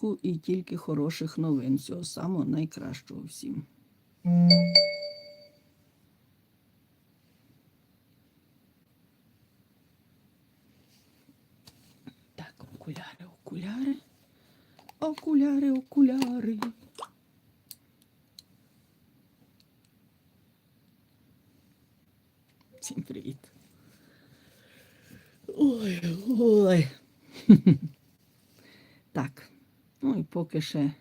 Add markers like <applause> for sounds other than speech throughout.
випуску і тільки хороших новин. Всього самого найкращого всім. Так, окуляри, окуляри. Окуляри, окуляри. Всім привіт. Ой, ой. <laughs> Так. Ну і поки ще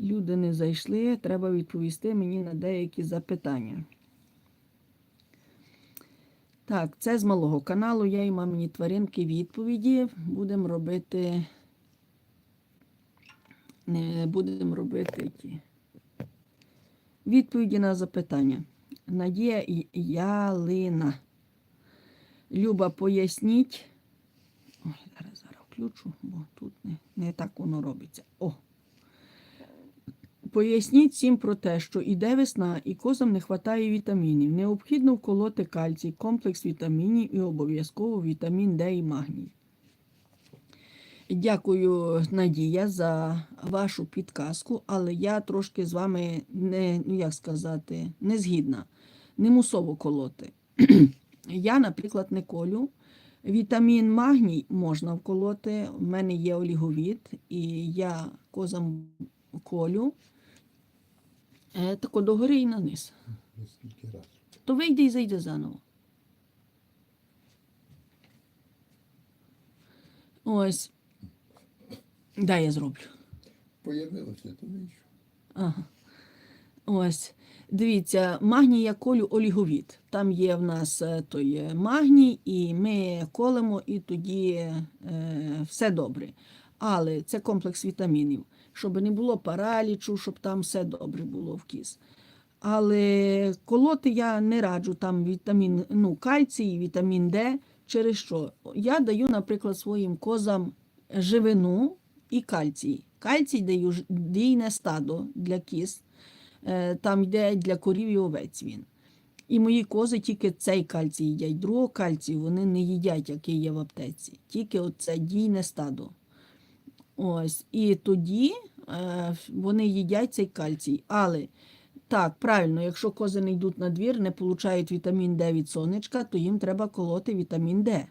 люди не зайшли, треба відповісти мені на деякі запитання. Так, це з малого каналу. Я і мамині тваринки відповіді. Будемо робити. Будемо робити ті. Відповіді на запитання. Надія Ялина. Люба, поясніть. Включу, бо тут не, не так воно робиться. О. Поясніть всім про те, що іде весна і козам не вистачає вітамінів. Необхідно вколоти кальцій, комплекс вітамінів і обов'язково вітамін Д і магній. Дякую, Надія, за вашу підказку, але я трошки з вами не, ну як сказати, не згідна. Не мусово колоти. <clears throat> я, наприклад, не колю. Вітамін магній можна вколоти. У мене є оліговід, і я козам колю. Е, тако догори і на низ. Скільки разів. То вийде і зайде заново. Ось. Дай я зроблю. Появилося, то вийшов. Ага. Ось. Дивіться, магній я колю оліговід. Там є в нас е, той е, магній, і ми колемо, і тоді е, все добре. Але це комплекс вітамінів, щоб не було паралічу, щоб там все добре було в кіз. Але колоти я не раджу там вітамін, ну, кальцій, вітамін Д. Через що? Я даю, наприклад, своїм козам живину і кальцій. Кальцій даю дійне стадо для кіз. Е, Там йде для корів і овець він. І мої кози тільки цей кальцій їдять. Другого кальцію вони не їдять, який є в аптеці. Тільки оце дійне стадо. Ось. І тоді е, вони їдять цей кальцій. Але так, правильно, якщо кози не йдуть на двір, не получають вітамін Д від сонечка, то їм треба колоти вітамін Д.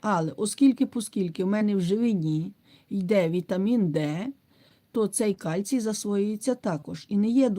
Але оскільки, поскільки в мене в живині йде вітамін Д, то цей кальцій засвоюється також. І не є